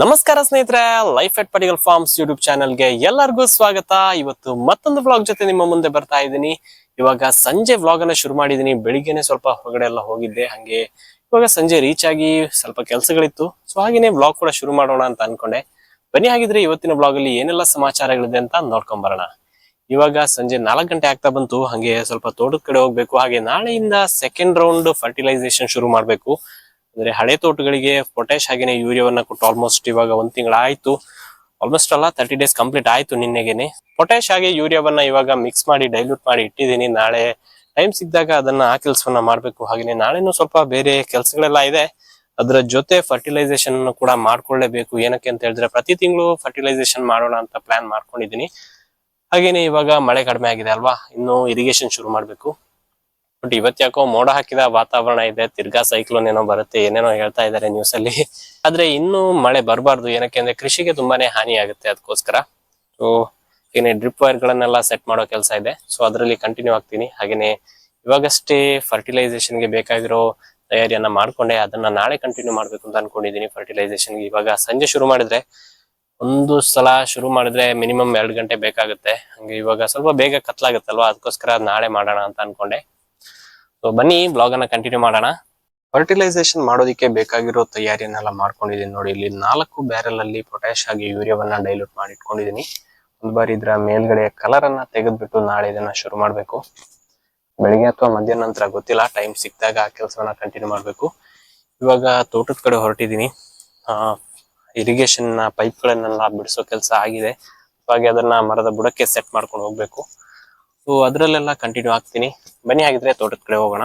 ನಮಸ್ಕಾರ ಸ್ನೇಹಿತರೆ life at Padigal farms YouTube ಚಾನೆಲ್ಗೆ ಎಲ್ಲರಿಗೂ ಸ್ವಾಗತ. ಇವತ್ತು ಮತ್ತೊಂದು ವ್ಲಾಗ್ ಜೊತೆ ನಿಮ್ಮ ಮುಂದೆ ಬರ್ತಾ ಇದ್ದೀನಿ. ಇವಾಗ ಸಂಜೆ ವ್ಲಾಗ್ ಅನ್ನ ಶುರು ಮಾಡಿದೀನಿ ಬೆಳಿಗ್ಗೆನೆ ಸ್ವಲ್ಪ ಹೊರಗಡೆ ಎಲ್ಲ ಹೋಗಿದ್ದೆ. ಹಂಗೆ ಇವಾಗ ಸಂಜೆ ರೀಚ್ ಆಗಿ ಸ್ವಲ್ಪ ಕೆಲಸಗಳಿತ್ತು. ಸೊ ಹಾಗೇನೆ ವ್ಲಾಗ್ ಕೂಡ ಶುರು ಮಾಡೋಣ ಅಂತ ಅನ್ಕೊಂಡೆ. ಬನ್ನಿ, ಹಾಗಿದ್ರೆ ಇವತ್ತಿನ ವ್ಲಾಗ್ ಅಲ್ಲಿ ಏನೆಲ್ಲ ಸಮಾಚಾರಗಳಿದೆ ಅಂತ ನೋಡ್ಕೊಂಡ್ ಬರೋಣ. ಇವಾಗ ಸಂಜೆ ನಾಲ್ಕು ಗಂಟೆ ಆಗ್ತಾ ಬಂತು. ಹಂಗೆ ಸ್ವಲ್ಪ ತೋಟದ ಕಡೆ ಹೋಗ್ಬೇಕು. ಹಾಗೆ ನಾಳೆಯಿಂದ ಸೆಕೆಂಡ್ ರೌಂಡ್ ಫರ್ಟಿಲೈಸೇಷನ್ ಶುರು ಮಾಡ್ಬೇಕು. ಅಂದ್ರೆ ಹಳೆ ತೋಟಗಳಿಗೆ ಪೊಟ್ಯಾಶ್ ಹಾಗೇನೆ ಯೂರಿಯಾವನ್ನ ಕೊಟ್ಟು ಆಲ್ಮೋಸ್ಟ್ ಇವಾಗ ಒಂದ್ ತಿಂಗಳಾಯ್ತು. ಆಲ್ಮೋಸ್ಟ್ ಅಲ್ಲ ತರ್ಟಿ ಡೇಸ್ ಕಂಪ್ಲೀಟ್ ಆಯ್ತು ನಿನ್ನೆಗೆನೆ. ಪೊಟ್ಯಾಶ್ ಹಾಗೆ ಯೂರಿಯಾವನ್ನ ಇವಾಗ ಮಿಕ್ಸ್ ಮಾಡಿ ಡೈಲ್ಯೂಟ್ ಮಾಡಿ ಇಟ್ಟಿದ್ದೀನಿ. ನಾಳೆ ಟೈಮ್ ಸಿಕ್ಕಿದಾಗ ಅದನ್ನ ಆ ಕೆಲಸವನ್ನ ಮಾಡ್ಬೇಕು. ಹಾಗೇನೆ ನಾಳೆನೂ ಸ್ವಲ್ಪ ಬೇರೆ ಕೆಲಸಗಳೆಲ್ಲ ಇದೆ. ಅದರ ಜೊತೆ ಫರ್ಟಿಲೈಸೇಷನ್ ಕೂಡ ಮಾಡ್ಕೊಳ್ಳೇಬೇಕು. ಏನಕ್ಕೆ ಅಂತ ಹೇಳಿದ್ರೆ ಪ್ರತಿ ತಿಂಗಳು ಫರ್ಟಿಲೈಸೇಷನ್ ಮಾಡೋಣ ಅಂತ ಪ್ಲಾನ್ ಮಾಡ್ಕೊಂಡಿದ್ದೀನಿ. ಹಾಗೇನೆ ಇವಾಗ ಮಳೆ ಕಡಿಮೆ ಆಗಿದೆ ಅಲ್ವಾ? ಇನ್ನು ಇರಿಗೇಷನ್ ಶುರು ಮಾಡ್ಬೇಕು. ಬಟ್ ಇವತ್ ಯಾಕೋ ಮೋಡ ಹಾಕಿದ ವಾತಾವರಣ ಇದೆ, ತಿರ್ಗಾ ಸೈಕ್ಲೋನ್ ಏನೋ ಬರುತ್ತೆ, ಏನೇನೋ ಹೇಳ್ತಾ ಇದ್ದಾರೆ ನ್ಯೂಸ್ ಅಲ್ಲಿ. ಆದ್ರೆ ಇನ್ನು ಮಳೆ ಬರಬಾರ್ದು, ಏನಕ್ಕೆ ಅಂದ್ರೆ ಕೃಷಿಗೆ ತುಂಬಾನೇ ಹಾನಿ ಆಗುತ್ತೆ ಅದಕ್ಕೋಸ್ಕರ. ಸೊ ಏನೇ ಡ್ರಿಪ್ ವೈರ್ ಗಳನ್ನೆಲ್ಲ ಸೆಟ್ ಮಾಡೋ ಕೆಲಸ ಇದೆ. ಸೊ ಅದರಲ್ಲಿ ಕಂಟಿನ್ಯೂ ಆಗ್ತೀನಿ. ಹಾಗೇನೆ ಇವಾಗಷ್ಟೇ ಫರ್ಟಿಲೈಸೇಷನ್ಗೆ ಬೇಕಾಗಿರೋ ತಯಾರಿಯನ್ನ ಮಾಡ್ಕೊಂಡೆ, ಅದನ್ನ ನಾಳೆ ಕಂಟಿನ್ಯೂ ಮಾಡ್ಬೇಕು ಅಂತ ಅನ್ಕೊಂಡಿದೀನಿ ಫರ್ಟಿಲೈಸೇಷನ್ ಇವಾಗ ಸಂಜೆ ಶುರು ಮಾಡಿದ್ರೆ, ಒಂದು ಸಲ ಶುರು ಮಾಡಿದ್ರೆ ಮಿನಿಮಮ್ ಎರಡು ಗಂಟೆ ಬೇಕಾಗುತ್ತೆ. ಹಂಗೆ ಇವಾಗ ಸ್ವಲ್ಪ ಬೇಗ ಕತ್ಲಾಗುತ್ತಲ್ವಾ, ಅದಕ್ಕೋಸ್ಕರ ನಾಳೆ ಮಾಡೋಣ ಅಂತ ಅನ್ಕೊಂಡೆ. ಸೊ ಬನ್ನಿ ಬ್ಲಾಗ್ ಅನ್ನ ಕಂಟಿನ್ಯೂ ಮಾಡೋಣ. ಫರ್ಟಿಲೈಸೇಷನ್ ಮಾಡೋದಕ್ಕೆ ಬೇಕಾಗಿರೋ ತಯಾರಿಯನ್ನೆಲ್ಲ ಮಾಡ್ಕೊಂಡಿದ್ದೀನಿ ನೋಡಿ. ಇಲ್ಲಿ ನಾಲ್ಕು ಬ್ಯಾರೆಲ್ ಅಲ್ಲಿ ಪೊಟ್ಯಾಶ್ ಆಗಿ ಯೂರಿಯಾವನ್ನ ಡೈಲ್ಯೂಟ್ ಮಾಡಿ ಇಟ್ಕೊಂಡಿದ್ದೀನಿ. ಒಂದು ಬಾರಿ ಇದ್ರ ಮೇಲ್ಗಡೆ ಕಲರ್ ಅನ್ನ ತೆಗೆದ್ಬಿಟ್ಟು ನಾಳೆ ಇದನ್ನ ಶುರು ಮಾಡ್ಬೇಕು. ಬೆಳಿಗ್ಗೆ ಅಥವಾ ಮಧ್ಯಾಹ್ನ ನಂತರ ಗೊತ್ತಿಲ್ಲ ಟೈಮ್ ಸಿಕ್ಕಿದಾಗ ಆ ಕೆಲಸವನ್ನ ಕಂಟಿನ್ಯೂ ಮಾಡ್ಬೇಕು. ಇವಾಗ ತೋಟದ ಕಡೆ ಹೊರಟಿದ್ದೀನಿ. ಇರಿಗೇಷನ್ ಪೈಪ್ ಗಳನ್ನೆಲ್ಲ ಬಿಡಿಸೋ ಕೆಲಸ ಆಗಿದೆ. ಹಾಗೆ ಅದನ್ನ ಮರದ ಬುಡಕ್ಕೆ ಸೆಟ್ ಮಾಡ್ಕೊಂಡು ಹೋಗ್ಬೇಕು. ಸೊ ಅದರಲ್ಲೆಲ್ಲ ಕಂಟಿನ್ಯೂ ಆಗ್ತೀನಿ ಬನ್ನಿ ಹಾಗಿದ್ರೆ ತೋಟದ ಕಡೆ ಹೋಗೋಣ.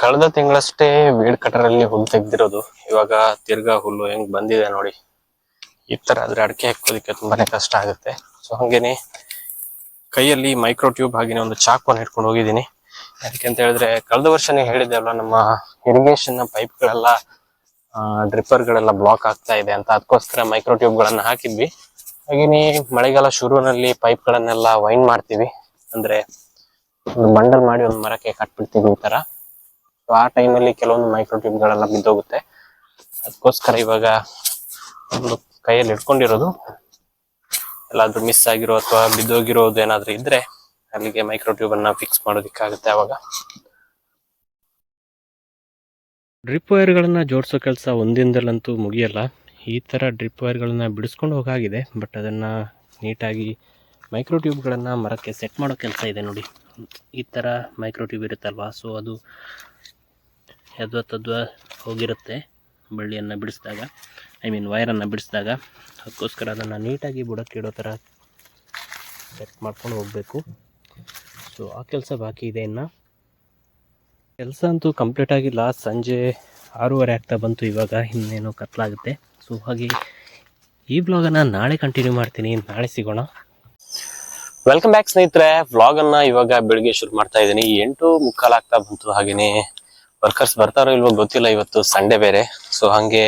ಕಳೆದ ತಿಂಗಳಷ್ಟೇ ವೀಡ್ ಕಟರ್ ಅಲ್ಲಿ ಹುಲ್ಲು ತೆಗ್ದಿರೋದು. ಇವಾಗ ತಿರ್ಗಾ ಹುಲ್ಲು ಹೆಂಗ್ ಬಂದಿದೆ ನೋಡಿ. ಈ ತರ ಆದ್ರೆ ಅಡಿಕೆ ಹಾಕೋದಕ್ಕೆ ತುಂಬಾನೇ ಕಷ್ಟ ಆಗುತ್ತೆ. ಸೊ ಹಂಗೇನೆ ಕೈಯಲ್ಲಿ ಮೈಕ್ರೋ ಟ್ಯೂಬ್ ಹಾಗೇನೆ ಒಂದು ಚಾಕುವನ್ನು ಹಿಡ್ಕೊಂಡು ಹೋಗಿದ್ದೀನಿ. ಯಾಕೆ ಅಂತ ಹೇಳಿದ್ರೆ ಕಳೆದ ವರ್ಷನೇ ಹೇಳಿದ್ದೆ ಅಲ್ಲ ನಮ್ಮ ಇರಿಗೇಷನ್ ಪೈಪ್ ಗಳೆಲ್ಲ ಡ್ರಿಪ್ಪರ್ ಗಳೆಲ್ಲ ಬ್ಲಾಕ್ ಆಗ್ತಾ ಇದೆ ಅಂತ. ಅದಕ್ಕೋಸ್ಕರ ಮೈಕ್ರೋ ಟ್ಯೂಬ್ ಗಳನ್ನ ಹಾಕಿದ್ವಿ. ಹಾಗೇನೆ ಮಳೆಗಾಲ ಶುರುವಿನಲ್ಲಿ ಪೈಪ್ ಗಳನ್ನೆಲ್ಲ ವೈನ್ ಮಾಡ್ತೀವಿ. ಅಂದ್ರೆ ಒಂದು ಬಂಡಲ್ ಮಾಡಿ ಒಂದು ಮರಕ್ಕೆ ಕಟ್ಬಿಡ್ತೀವಿ ಈ ತರ. ಸೊ ಆ ಟೈಮಲ್ಲಿ ಕೆಲವೊಂದು ಮೈಕ್ರೋ ಟ್ಯೂಬ್ ಗಳೆಲ್ಲ ಬಿದ್ದೋಗುತ್ತೆ. ಅದಕ್ಕೋಸ್ಕರ ಇವಾಗ ಒಂದು ಕೈಯಲ್ಲಿ ಇಟ್ಕೊಂಡಿರೋದು. ಎಲ್ಲಾದ್ರೂ ಮಿಸ್ ಆಗಿರೋ ಅಥವಾ ಬಿದ್ದೋಗಿರೋದು ಏನಾದ್ರೂ ಇದ್ರೆ ಅಲ್ಲಿಗೆ ಮೈಕ್ರೋ ಟ್ಯೂಬ್ ಅನ್ನ ಫಿಕ್ಸ್ ಮಾಡೋದಿಕ್ಕಾಗುತ್ತೆ ಅವಾಗ. ಡ್ರಿಪ್ ವೈರ್ಗಳನ್ನ ಜೋಡಿಸೋ ಕೆಲಸ ಒಂದಿನದಲ್ಲಂತೂ ಮುಗಿಯಲ್ಲ. ಈ ಥರ ಡ್ರಿಪ್ ವೈರ್ಗಳನ್ನ ಬಿಡಿಸ್ಕೊಂಡು ಹೋಗಾಗಿದೆ ಬಟ್ ಅದನ್ನು ನೀಟಾಗಿ ಮೈಕ್ರೋ ಟ್ಯೂಬ್ಗಳನ್ನು ಮರಕ್ಕೆ ಸೆಟ್ ಮಾಡೋ ಕೆಲಸ ಇದೆ ನೋಡಿ. ಈ ಥರ ಮೈಕ್ರೋ ಟ್ಯೂಬ್ ಇರುತ್ತಲ್ವಾ? ಸೊ ಅದು ಯದ್ವ ತದ್ವ ಹೋಗಿರುತ್ತೆ ಬಳ್ಳಿಯನ್ನು ಬಿಡಿಸಿದಾಗ. I mean ವೈರನ್ನು ಬಿಡಿಸಿದಾಗ. ಅದಕ್ಕೋಸ್ಕರ ಅದನ್ನು ನೀಟಾಗಿ ಬುಡಕ್ಕೆ ಇಡೋ ಥರ ಸೆಟ್ ಮಾಡ್ಕೊಂಡು ಹೋಗಬೇಕು. ಸೊ ಆ ಕೆಲಸ ಬಾಕಿ ಇದೆ ಇನ್ನು. ಕೆಲಸ ಅಂತೂ ಕಂಪ್ಲೀಟ್ ಆಗಿಲ್ಲ ಸಂಜೆ ಆರೂವರೆ ಆಗ್ತಾ ಬಂತು ಇವಾಗ. ಇನ್ನೇನೋ ಕತ್ಲಾಗುತ್ತೆ. ಸೊ ಹಾಗೆ ಈ ಬ್ಲಾಗನ್ನು ನಾಳೆ ಕಂಟಿನ್ಯೂ ಮಾಡ್ತೀನಿ. ನಾಳೆ ಸಿಗೋಣ. ವೆಲ್ಕಮ್ ಬ್ಯಾಕ್ ಸ್ನೇಹಿತರೆ. ವ್ಲಾಗ್ ಅನ್ನ ಇವಾಗ ಬೆಳಿಗ್ಗೆ ಶುರು ಮಾಡ್ತಾ ಇದ್ದೀನಿ. ಎಂಟು ಮುಕ್ಕಾಲ್ ಆಗ್ತಾ ಬಂತು ಹಾಗೇನೆ ವರ್ಕರ್ಸ್ ಬರ್ತಾರೋ ಇಲ್ವೋ ಗೊತ್ತಿಲ್ಲ ಇವತ್ತು ಸಂಡೇ ಬೇರೆ. ಸೊ ಹಂಗೆ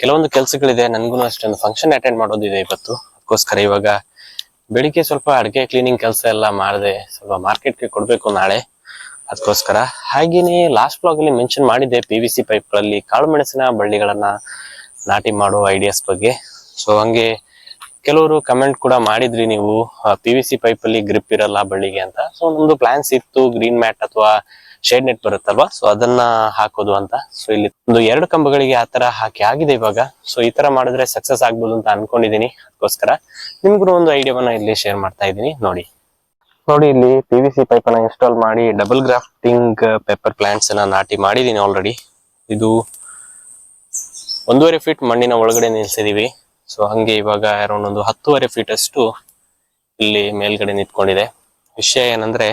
ಕೆಲವೊಂದು ಕೆಲಸಗಳಿದೆ. ನನಗೂ ಅಷ್ಟೊಂದು ಫಂಕ್ಷನ್ ಅಟೆಂಡ್ ಮಾಡೋದಿದೆ ಇವತ್ತು. ಅದಕ್ಕೋಸ್ಕರ ಇವಾಗ ಬೆಳಿಗ್ಗೆ ಸ್ವಲ್ಪ ಅಡುಗೆ ಕ್ಲೀನಿಂಗ್ ಕೆಲಸ ಎಲ್ಲ ಮಾಡಿದೆ. ಸ್ವಲ್ಪ ಮಾರ್ಕೆಟ್ಗೆ ಕೊಡಬೇಕು ನಾಳೆ. ಅದಕ್ಕೋಸ್ಕರ ಹಾಗೇನೆ ಲಾಸ್ಟ್ ಬ್ಲಾಗ್ ಅಲ್ಲಿ ಮೆನ್ಷನ್ ಮಾಡಿದ್ದೆ ಪಿ ವಿ ಸಿ ಪೈಪ್ಗಳಲ್ಲಿ ಕಾಳು ಮೆಣಸಿನ ಬಳ್ಳಿಗಳನ್ನ ನಾಟಿ ಮಾಡೋ ಐಡಿಯಾಸ್ ಬಗ್ಗೆ. ಸೊ ಹಂಗೆ ಕೆಲವರು ಕಮೆಂಟ್ ಕೂಡ ಮಾಡಿದ್ರಿ ನೀವು ಪಿ ವಿ ಸಿ ಪೈಪ್ ಅಲ್ಲಿ ಗ್ರಿಪ್ ಇರಲ್ಲ ಬಳ್ಳಿಗೆ ಅಂತ. ಸೊ ನಮ್ದು ಪ್ಲಾನ್ಸ್ ಇತ್ತು ಗ್ರೀನ್ ಮ್ಯಾಟ್ ಅಥವಾ ಶೇಡ್ ನೆಟ್ ಬರುತ್ತಲ್ವಾ? ಸೊ ಅದನ್ನ ಹಾಕೋದು ಅಂತ. ಸೊ ಇಲ್ಲಿ ಒಂದು ಎರಡು ಕಂಬಗಳಿಗೆ ಆ ತರ ಹಾಕಿ ಆಗಿದೆ ಇವಾಗ. ಸೊ ಈ ತರ ಮಾಡಿದ್ರೆ ಸಕ್ಸಸ್ ಆಗ್ಬೋದು ಅಂತ ಅನ್ಕೊಂಡಿದೀನಿ. ಅದಕ್ಕೋಸ್ಕರ ನಿಮ್ಗೂ ಒಂದು ಐಡಿಯಾವನ್ನ ಇಲ್ಲಿ ಶೇರ್ ಮಾಡ್ತಾ ಇದ್ದೀನಿ. ನೋಡಿ. ನೋಡಿ, ಇಲ್ಲಿ ಪಿ ವಿ ಸಿ ಪೈಪ್ ಅನ್ನ ಇನ್ಸ್ಟಾಲ್ ಮಾಡಿ ಡಬಲ್ ಗ್ರಾಫ್ಟಿಂಗ್ ಪೇಪರ್ ಪ್ಲಾಂಟ್ಸ್ ಅನ್ನ ನಾಟಿ ಮಾಡಿದೀನಿ ಆಲ್ರೆಡಿ ಇದು ಒಂದೂವರೆ ಫೀಟ್ ಮಣ್ಣಿನ ಒಳಗಡೆ ನಿಲ್ಸಿದೀವಿ. ಸೊ ಹಂಗೆ ಇವಾಗ ಅರೌಂಡ್ ಒಂದು ಹತ್ತುವರೆ ಫೀಟ್ ಅಷ್ಟು ಇಲ್ಲಿ ಮೇಲ್ಗಡೆ ನಿಂತ್ಕೊಂಡಿದೆ. ವಿಷಯ ಏನಂದ್ರೆ,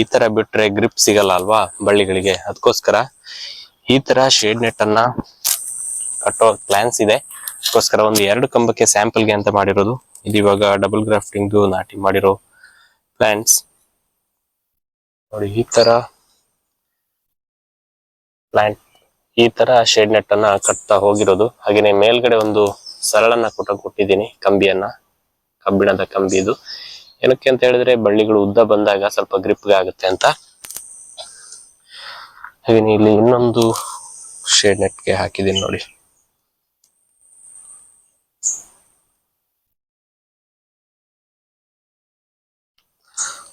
ಈ ತರ ಬಿಟ್ರೆ ಗ್ರಿಪ್ ಸಿಗಲ್ಲ ಅಲ್ವಾ ಬಳ್ಳಿಗಳಿಗೆ? ಅದಕ್ಕೋಸ್ಕರ ಈ ತರ ಶೇಡ್ ನೆಟ್ ಅನ್ನ ಕಟ್ಟೋ ಪ್ಲಾನ್ಸ್ ಇದೆ. ಅದಕ್ಕೋಸ್ಕರ ಒಂದು ಎರಡು ಕಂಬಕ್ಕೆ ಸ್ಯಾಂಪಲ್ಗೆ ಅಂತ ಮಾಡಿರೋದು. ಇದು ಇವಾಗ ಡಬಲ್ ಗ್ರಾಫ್ಟಿಂಗ್ ನಾಟಿ ಮಾಡಿರೋ ಪ್ಲಾಂಟ್ಸ್ ನೋಡಿ, ಈ ತರ ಪ್ಲಾಂಟ್ ಈ ತರ ಶೇಡ್ ನೆಟ್ ಅನ್ನ ಕಟ್ತಾ ಹೋಗಿರೋದು. ಹಾಗೇನೆ ಮೇಲ್ಗಡೆ ಒಂದು ಸರಳನ್ನ ಕೊಟ್ಟ ಕೊಟ್ಟಿದ್ದೀನಿ ಕಂಬಿಯನ್ನ. ಕಬ್ಬಿಣದ ಕಂಬಿ ಇದು. ಏನಕ್ಕೆ ಅಂತ ಹೇಳಿದ್ರೆ ಬಳ್ಳಿಗಳು ಉದ್ದ ಬಂದಾಗ ಸ್ವಲ್ಪ ಗ್ರಿಪ್ಗೆ ಆಗುತ್ತೆ ಅಂತ. ಹಾಗೆ ಇಲ್ಲಿ ಇನ್ನೊಂದು ಶೇಡ್ ನೆಟ್ಗೆ ಹಾಕಿದ್ದೀನಿ ನೋಡಿ.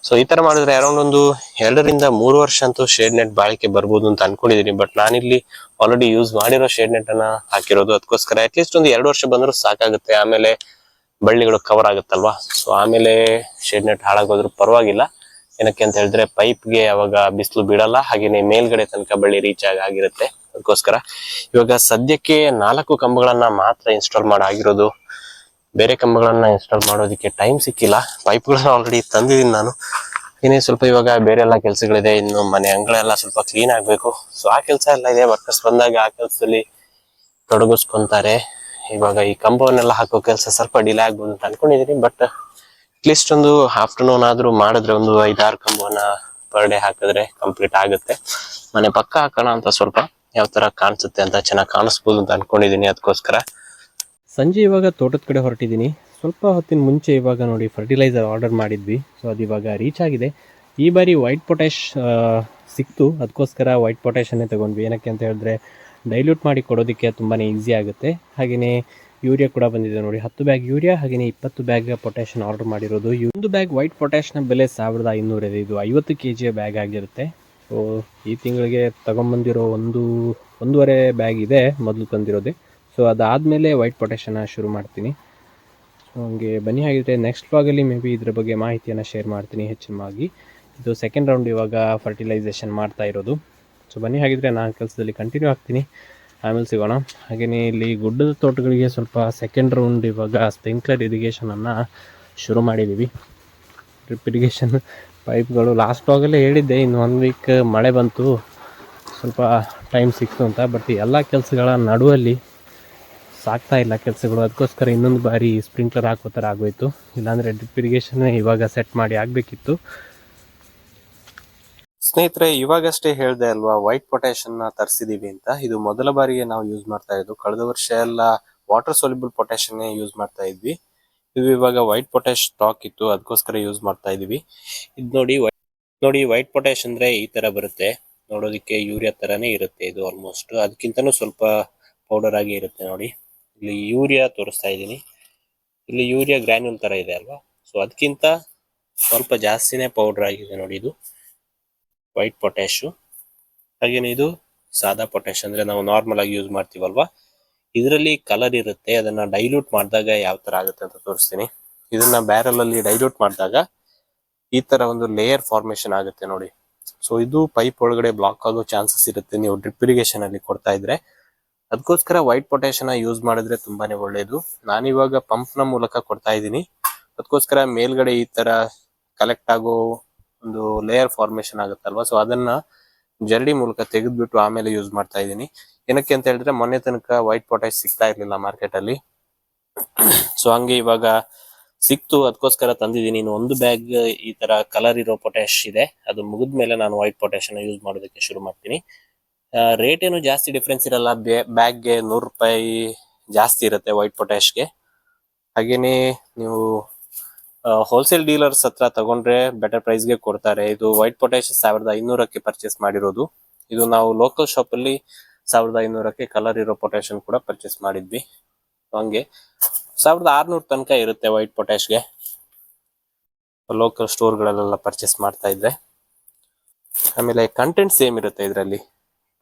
ಸೊ ಈ ತರ ಮಾಡಿದ್ರೆ ಅರೌಂಡ್ ಒಂದು ಎರಡರಿಂದ ಮೂರು ವರ್ಷ ಅಂತೂ ಶೇಡ್ ನೆಟ್ ಬಾಳಿಕೆ ಬರ್ಬೋದು ಅಂತ ಅನ್ಕೊಂಡಿದೀನಿ. ಬಟ್ ನಾನಿಲ್ಲಿ ಆಲ್ರೆಡಿ ಯೂಸ್ ಮಾಡಿರೋ ಶೇಡ್ ನೆಟ್ ಅನ್ನ ಹಾಕಿರೋದು. ಅದಕ್ಕೋಸ್ಕರ ಅಟ್ಲೀಸ್ಟ್ ಒಂದು ಎರಡು ವರ್ಷ ಬಂದರೂ ಸಾಕಾಗುತ್ತೆ. ಆಮೇಲೆ ಬಳ್ಳಿಗಳು ಕವರ್ ಆಗುತ್ತಲ್ವಾ? ಸೊ ಆಮೇಲೆ ಶೇಡ್ ನೆಟ್ ಹಾಳಾಗೋದ್ರೂ ಪರವಾಗಿಲ್ಲ. ಏನಕ್ಕೆ ಅಂತ ಹೇಳಿದ್ರೆ ಪೈಪ್ಗೆ ಅವಾಗ ಬಿಸಿಲು ಬಿಡಲ್ಲ ಹಾಗೇನೆ ಮೇಲ್ಗಡೆ ತನಕ ಬಳ್ಳಿ ರೀಚ್ ಆಗಿ ಆಗಿರುತ್ತೆ. ಅದಕ್ಕೋಸ್ಕರ ಇವಾಗ ಸದ್ಯಕ್ಕೆ ನಾಲ್ಕು ಕಂಬಗಳನ್ನ ಮಾತ್ರ ಇನ್ಸ್ಟಾಲ್ ಮಾಡಾಗಿರೋದು ಬೇರೆ ಕಂಬಗಳನ್ನ ಇನ್ಸ್ಟಾಲ್ ಮಾಡೋದಕ್ಕೆ ಟೈಮ್ ಸಿಕ್ಕಿಲ್ಲ. ಪೈಪ್ಗಳನ್ನ ಆಲ್ರೆಡಿ ತಂದಿದ್ದೀನಿ ನಾನು. ಇನ್ನೇ ಸ್ವಲ್ಪ ಇವಾಗ ಬೇರೆ ಎಲ್ಲ ಕೆಲಸಗಳಿದೆ. ಇನ್ನು ಮನೆ ಅಂಗಳೆಲ್ಲ ಸ್ವಲ್ಪ ಕ್ಲೀನ್ ಆಗ್ಬೇಕು. ಸೊ ಆ ಕೆಲಸ ಎಲ್ಲ ಇದೆ. ವರ್ಕರ್ಸ್ ಬಂದಾಗ ಆ ಕೆಲಸದಲ್ಲಿ ತೊಡಗಿಸ್ಕೊಂತಾರೆ. ಇವಾಗ ಈ ಕಂಬವನ್ನೆಲ್ಲ ಹಾಕೋ ಕೆಲಸ ಸ್ವಲ್ಪ ಡಿಲೇ ಆಗ್ಬೋದು ಅಂತ ಅನ್ಕೊಂಡಿದೀನಿ. ಬಟ್ ಅಟ್ಲೀಸ್ಟ್ ಒಂದು ಆಫ್ಟರ್ನೂನ್ ಆದ್ರೂ ಮಾಡಿದ್ರೆ ಒಂದು ಐದಾರು ಕಂಬವನ್ನ ಪರ್ ಡೇ ಹಾಕಿದ್ರೆ ಕಂಪ್ಲೀಟ್ ಆಗುತ್ತೆ. ಮನೆ ಪಕ್ಕ ಹಾಕೋಣ ಅಂತ ಸ್ವಲ್ಪ ಯಾವ ತರ ಕಾಣಿಸುತ್ತೆ ಅಂತ ಚೆನ್ನಾಗಿ ಕಾಣಿಸ್ಬೋದು ಅಂತ ಅನ್ಕೊಂಡಿದೀನಿ. ಅದಕ್ಕೋಸ್ಕರ ಸಂಜೆ ಇವಾಗ ತೋಟದ ಕಡೆ ಹೊರಟಿದ್ದೀನಿ. ಸ್ವಲ್ಪ ಹೊತ್ತಿನ ಮುಂಚೆ ಇವಾಗ ನೋಡಿ ಫರ್ಟಿಲೈಸರ್ ಆರ್ಡರ್ ಮಾಡಿದ್ವಿ. ಸೊ ಅದು ಇವಾಗ ರೀಚ್ ಆಗಿದೆ. ಈ ಬಾರಿ ವೈಟ್ ಪೊಟ್ಯಾಶ್ ಸಿಕ್ತು. ಅದಕ್ಕೋಸ್ಕರ ವೈಟ್ ಪೊಟ್ಯಾಶನ್ನೇ ತಗೊಂಡ್ವಿ. ಏನಕ್ಕೆ ಅಂತ ಹೇಳಿದ್ರೆ ಡೈಲ್ಯೂಟ್ ಮಾಡಿ ಕೊಡೋದಕ್ಕೆ ತುಂಬಾ ಈಸಿ ಆಗುತ್ತೆ. ಹಾಗೆಯೇ ಯೂರಿಯಾ ಕೂಡ ಬಂದಿದೆ ನೋಡಿ. ಹತ್ತು ಬ್ಯಾಗ್ ಯೂರಿಯಾ ಹಾಗೆಯೇ ಇಪ್ಪತ್ತು ಬ್ಯಾಗ್ ಪೊಟ್ಯಾಶನ್ ಆರ್ಡರ್ ಮಾಡಿರೋದು. ಒಂದು ಬ್ಯಾಗ್ ವೈಟ್ ಪೊಟ್ಯಾಶ್ನ ಬೆಲೆ ಸಾವಿರದ ಐನೂರಿದೆ ಇದು ಐವತ್ತು ಕೆ ಜಿಯ ಬ್ಯಾಗ್ ಆಗಿರುತ್ತೆ. ಸೊ ಈ ತಿಂಗಳಿಗೆ ತಗೊಂಬಂದಿರೋ ಒಂದು, ಒಂದೂವರೆ ಬ್ಯಾಗ್ ಇದೆ ಮೊದಲು ತಂದಿರೋದೆ. ಸೊ ಅದಾದಮೇಲೆ ವೈಟ್ ಪೊಟ್ಯಾಶನ್ನ ಶುರು ಮಾಡ್ತೀನಿ. ಸೊ ಹಂಗೆ ಬನ್ನಿ ಹಾಗಿದ್ರೆ ನೆಕ್ಸ್ಟ್ ಭಾಗಲ್ಲಿ ಮೇ ಬಿ ಇದ್ರ ಬಗ್ಗೆ ಮಾಹಿತಿಯನ್ನು ಶೇರ್ ಮಾಡ್ತೀನಿ ಹೆಚ್ಚಿನವಾಗಿ ಇದು ಸೆಕೆಂಡ್ ರೌಂಡ್ ಇವಾಗ ಫರ್ಟಿಲೈಸೇಷನ್ ಮಾಡ್ತಾ ಇರೋದು. ಸೊ ಬನ್ನಿ ಹಾಗಿದ್ರೆ ನಾನು ಕೆಲಸದಲ್ಲಿ ಕಂಟಿನ್ಯೂ ಆಗ್ತೀನಿ. ಆಮೇಲೆ ಸಿಗೋಣ. ಹಾಗೆಯೇ ಇಲ್ಲಿ ಗುಡ್ಡದ ತೋಟಗಳಿಗೆ ಸ್ವಲ್ಪ ಸೆಕೆಂಡ್ ರೌಂಡ್ ಇವಾಗ ಸ್ಪ್ರಿಂಕ್ಲರ್ ಇರಿಗೇಷನನ್ನು ಶುರು ಮಾಡಿದ್ದೀವಿ ಡ್ರಿಪ್ ಇರಿಗೇಷನ್ ಪೈಪ್ಗಳು ಲಾಸ್ಟ್ ವ್ಲಾಗಲ್ಲೇ ಹೇಳಿದ್ದೆ, ಇನ್ನು ಒಂದು ವೀಕ್ ಮಳೆ ಬಂತು, ಸ್ವಲ್ಪ ಟೈಮ್ ಸಿಕ್ತು ಅಂತ. ಬಟ್ ಎಲ್ಲ ಕೆಲಸಗಳ ನಡುವಲ್ಲಿ ಸಾಕ್ತಾ ಇಲ್ಲ ಕೆಲಸಗಳು. ಅದಕ್ಕೋಸ್ಕರ ಇನ್ನೊಂದು ಬಾರಿ ಸ್ಪ್ರಿಂಕ್ಲರ್ ಹಾಕೋ ಥರ ಆಗೋಯ್ತು. ಇಲ್ಲಾಂದರೆ ಡ್ರಿಪ್ ಇರಿಗೇಷನ್ನೇ ಇವಾಗ ಸೆಟ್ ಮಾಡಿ ಆಗಬೇಕಿತ್ತು ಸ್ನೇಹಿತರೆ, ಇವಾಗಷ್ಟೇ ಹೇಳಿದೆ ಅಲ್ವಾ, ವೈಟ್ ಪೊಟ್ಯಾಷನ್ನ ತರಿಸಿದ್ದೀವಿ ಅಂತ. ಇದು ಮೊದಲ ಬಾರಿಗೆ ನಾವು ಯೂಸ್ ಮಾಡ್ತಾ ಇದ್ದು, ಕಳೆದ ವರ್ಷ ಎಲ್ಲ ವಾಟರ್ ಸೊಲ್ಯೂಬಲ್ ಪೊಟ್ಯಾಷನ್ನೇ ಯೂಸ್ ಮಾಡ್ತಾ ಇದ್ವಿ. ಇದು ಇವಾಗ ವೈಟ್ ಪೊಟ್ಯಾಶ್ ಸ್ಟಾಕ್ ಇತ್ತು, ಅದಕ್ಕೋಸ್ಕರ ಯೂಸ್ ಮಾಡ್ತಾ ಇದೀವಿ. ಇದು ನೋಡಿ ನೋಡಿ ವೈಟ್ ಪೊಟ್ಯಾಶ್ ಅಂದ್ರೆ ಈ ತರ ಬರುತ್ತೆ. ನೋಡೋದಕ್ಕೆ ಯೂರಿಯಾ ತರಾನೇ ಇರುತ್ತೆ ಇದು ಆಲ್ಮೋಸ್ಟ್. ಅದಕ್ಕಿಂತನೂ ಸ್ವಲ್ಪ ಪೌಡರ್ ಆಗಿ ಇರುತ್ತೆ ನೋಡಿ. ಇಲ್ಲಿ ಯೂರಿಯಾ ತೋರಿಸ್ತಾ ಇದ್ದೀನಿ. ಇಲ್ಲಿ ಯೂರಿಯಾ ಗ್ರ್ಯಾನ್ಯೂಲ್ ತರ ಇದೆ ಅಲ್ವಾ? ಸೊ ಅದಕ್ಕಿಂತ ಸ್ವಲ್ಪ ಜಾಸ್ತಿನೇ ಪೌಡರ್ ಆಗಿದೆ ನೋಡಿ ಇದು. ವೈಟ್ ಪೊಟ್ಯಾಶು ಹಾಗೇನೆ ಇದು ಸಾದಾ ಪೊಟ್ಯಾಶ್ ಅಂದ್ರೆ ನಾವು ನಾರ್ಮಲ್ ಆಗಿ ಯೂಸ್ ಮಾಡ್ತೀವಲ್ವಾ? ಇದರಲ್ಲಿ ಕಲರ್ ಇರುತ್ತೆ. ಅದನ್ನ ಡೈಲ್ಯೂಟ್ ಮಾಡಿದಾಗ ಯಾವ ತರ ಆಗುತ್ತೆ ಅಂತ ತೋರಿಸ್ತೀನಿ. ಇದನ್ನ ಬ್ಯಾರಲ್ ಅಲ್ಲಿ ಡೈಲ್ಯೂಟ್ ಮಾಡಿದಾಗ ಈ ತರ ಒಂದು ಲೇಯರ್ ಫಾರ್ಮೇಶನ್ ಆಗುತ್ತೆ ನೋಡಿ. ಸೊ ಇದು ಪೈಪ್ ಒಳಗಡೆ ಬ್ಲಾಕ್ ಆಗೋ ಚಾನ್ಸಸ್ ಇರುತ್ತೆ. ನೀವು ಡ್ರಿಪ್ ಇರಿಗೇಷನ್ ಅಲ್ಲಿ ಕೊಡ್ತಾ ಇದ್ರೆ. ಅದಕ್ಕೋಸ್ಕರ ವೈಟ್ ಪೊಟ್ಯಾಷನ ಯೂಸ್ ಮಾಡಿದ್ರೆ ತುಂಬಾನೇ ಒಳ್ಳೇದು. ನಾನಿವಾಗ ಪಂಪ್ನ ಮೂಲಕ ಕೊಡ್ತಾ ಇದ್ದೀನಿ. ಅದಕ್ಕೋಸ್ಕರ ಮೇಲ್ಗಡೆ ಈ ತರ ಕಲೆಕ್ಟ್ ಆಗೋ ಒಂದು ಲೇಯರ್ ಫಾರ್ಮೇಶನ್ ಆಗುತ್ತಲ್ವಾ? ಸೊ ಅದನ್ನ ಜರಡಿ ಮೂಲಕ ತೆಗೆದ್ಬಿಟ್ಟು ಆಮೇಲೆ ಯೂಸ್ ಮಾಡ್ತಾ ಇದ್ದೀನಿ. ಏನಕ್ಕೆ ಅಂತ ಹೇಳಿದ್ರೆ, ಮೊನ್ನೆ ತನಕ ವೈಟ್ ಪೊಟ್ಯಾಶ್ ಸಿಗ್ತಾ ಇರ್ಲಿಲ್ಲ ಮಾರ್ಕೆಟ್ ಅಲ್ಲಿ. ಸೊ ಹಂಗೆ ಇವಾಗ ಸಿಕ್ತು. ಅದಕ್ಕೋಸ್ಕರ ತಂದಿದ್ದೀನಿ. ಇನ್ನು ಒಂದು ಬ್ಯಾಗ್ ಈ ತರ ಕಲರ್ ಇರೋ ಪೊಟ್ಯಾಶ್ ಇದೆ. ಅದು ಮುಗಿದ್ಮೇಲೆ ನಾನು ವೈಟ್ ಪೊಟ್ಯಾಶ್ ಯೂಸ್ ಮಾಡೋದಕ್ಕೆ ಶುರು ಮಾಡ್ತೀನಿ. ರೇಟ್ ಏನು ಜಾಸ್ತಿ ಡಿಫ್ರೆನ್ಸ್ ಇರಲ್ಲ. ಬ್ಯಾಗ್ಗೆ ನೂರು ರೂಪಾಯಿ ಜಾಸ್ತಿ ಇರುತ್ತೆ ವೈಟ್ ಪೊಟ್ಯಾಶ್ಗೆ ಹಾಗೇನೆ ನೀವು ಹೋಲ್ಸೇಲ್ ಡೀಲರ್ಸ್ ಹತ್ರ ತಗೊಂಡ್ರೆ ಬೆಟರ್ ಪ್ರೈಸ್ಗೆ ಕೊಡ್ತಾರೆ. ಇದು ವೈಟ್ ಪೊಟ್ಯಾಶ್ ಸಾವಿರದ ಐನೂರಕ್ಕೆ ಪರ್ಚೇಸ್ ಮಾಡಿರೋದು. ಇದು ನಾವು ಲೋಕಲ್ ಶಾಪ್ ಅಲ್ಲಿ ಸಾವಿರದ ಐನೂರಕ್ಕೆ ಕಲರ್ ಇರೋ ಪೊಟ್ಯಾಶನ್ ಕೂಡ ಪರ್ಚೇಸ್ ಮಾಡಿದ್ವಿ. ಹಂಗೆ ಸಾವಿರದ ಆರ್ನೂರು ತನಕ ಇರುತ್ತೆ ವೈಟ್ ಪೊಟ್ಯಾಶ್ಗೆ ಲೋಕಲ್ ಸ್ಟೋರ್ಗಳಲ್ಲೆಲ್ಲ ಪರ್ಚೇಸ್ ಮಾಡ್ತಾ ಇದ್ರೆ. ಆಮೇಲೆ ಕಂಟೆಂಟ್ ಸೇಮ್ ಇರುತ್ತೆ ಇದರಲ್ಲಿ?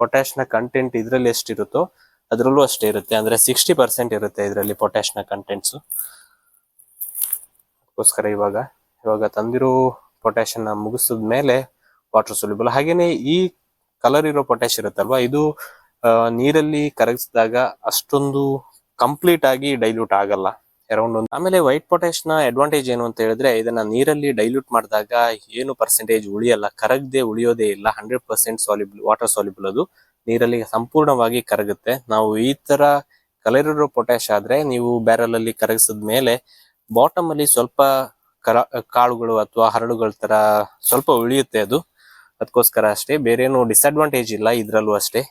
ಪೊಟ್ಯಾಶ್ನ ಕಂಟೆಂಟ್ ಇದರಲ್ಲಿ ಎಷ್ಟಿರುತ್ತೋ ಅದರಲ್ಲೂ ಅಷ್ಟೇ ಇರುತ್ತೆ. ಅಂದ್ರೆ ಸಿಕ್ಸ್ಟಿ ಪರ್ಸೆಂಟ್ ಇರುತ್ತೆ ಇದರಲ್ಲಿ ಪೊಟ್ಯಾಶ್ನ ಕಂಟೆಂಟ್ಸ್ ಅದಕ್ಕೋಸ್ಕರ ಇವಾಗ ಇವಾಗ ತಂದಿರೋ ಪೊಟ್ಯಾಶನ್ನ ಮುಗಿಸಿದ ಮೇಲೆ ವಾಟರ್ ಸೊಲ್ಯುಬಲ್ ಹಾಗೇನೆ ಈ ಕಲರ್ ಇರೋ ಪೊಟ್ಯಾಶ್ ಇರುತ್ತಲ್ವಾ, ಇದು ನೀರಲ್ಲಿ ಕರಗಿಸಿದಾಗ ಅಷ್ಟೊಂದು ಕಂಪ್ಲೀಟ್ ಆಗಿ ಡೈಲ್ಯೂಟ್ ಆಗಲ್ಲ. ಅರೌಂಡ್ ಒಂದು ಆಮೇಲೆ ವೈಟ್ ಪೊಟ್ಯಾಶ್ನ ಅಡ್ವಾಂಟೇಜ್ ಏನು ಅಂತ ಹೇಳಿದ್ರೆ, ಇದನ್ನ ನೀರಲ್ಲಿ ಡೈಲ್ಯೂಟ್ ಮಾಡಿದಾಗ ಏನು ಪರ್ಸೆಂಟೇಜ್ ಉಳಿಯಲ್ಲ, ಕರಗದೆ ಉಳಿಯೋದೇ ಇಲ್ಲ. Hundred percent soluble water soluble ಅದು. ನೀರಲ್ಲಿ ಸಂಪೂರ್ಣವಾಗಿ ಕರಗುತ್ತೆ. ನಾವು ಈ ತರ ಕಲರಿರೋ ಪೊಟ್ಯಾಶ್ ಆದ್ರೆ ನೀವು ಬ್ಯಾರಲ್ ಅಲ್ಲಿ ಕರಗಿಸಿದ ಮೇಲೆ ಬಾಟಮ್ ಅಲ್ಲಿ ಸ್ವಲ್ಪ ಕರ ಕಾಳುಗಳು ಅಥವಾ ಹರಳುಗಳ ತರ ಸ್ವಲ್ಪ ಉಳಿಯುತ್ತೆ ಅದು. ಅದಕ್ಕೋಸ್ಕರ ಅಷ್ಟೇ, ಬೇರೇನು ಡಿಸ್ಅಡ್ವಾಂಟೇಜ್ ಇಲ್ಲ ಇದ್ರಲ್ಲೂ ಅಷ್ಟೇ.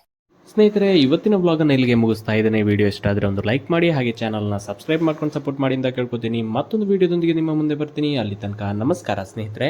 ಸ್ನೇಹಿತರೆ, ಇವತ್ತಿನ ಬ್ಲಾಗನ್ನು ಇಲ್ಲಿಗೆ ಮುಗಿಸ್ತಾ ಇದ್ದೇನೆ. ವಿಡಿಯೋ ಇಷ್ಟ ಆದರೆ ಒಂದು ಲೈಕ್ ಮಾಡಿ, ಹಾಗೆ ಚಾನಲ್ನ ಸಬ್ಸ್ಕ್ರೈಬ್ ಮಾಡ್ಕೊಂಡು ಸಪೋರ್ಟ್ ಮಾಡಿ ಅಂತ ಕೇಳ್ಕೊತೀನಿ. ಮತ್ತೊಂದು ವಿಡಿಯೋದೊಂದಿಗೆ ನಿಮ್ಮ ಮುಂದೆ ಬರ್ತೀನಿ. ಅಲ್ಲಿ ತನಕ ನಮಸ್ಕಾರ ಸ್ನೇಹಿತರೆ.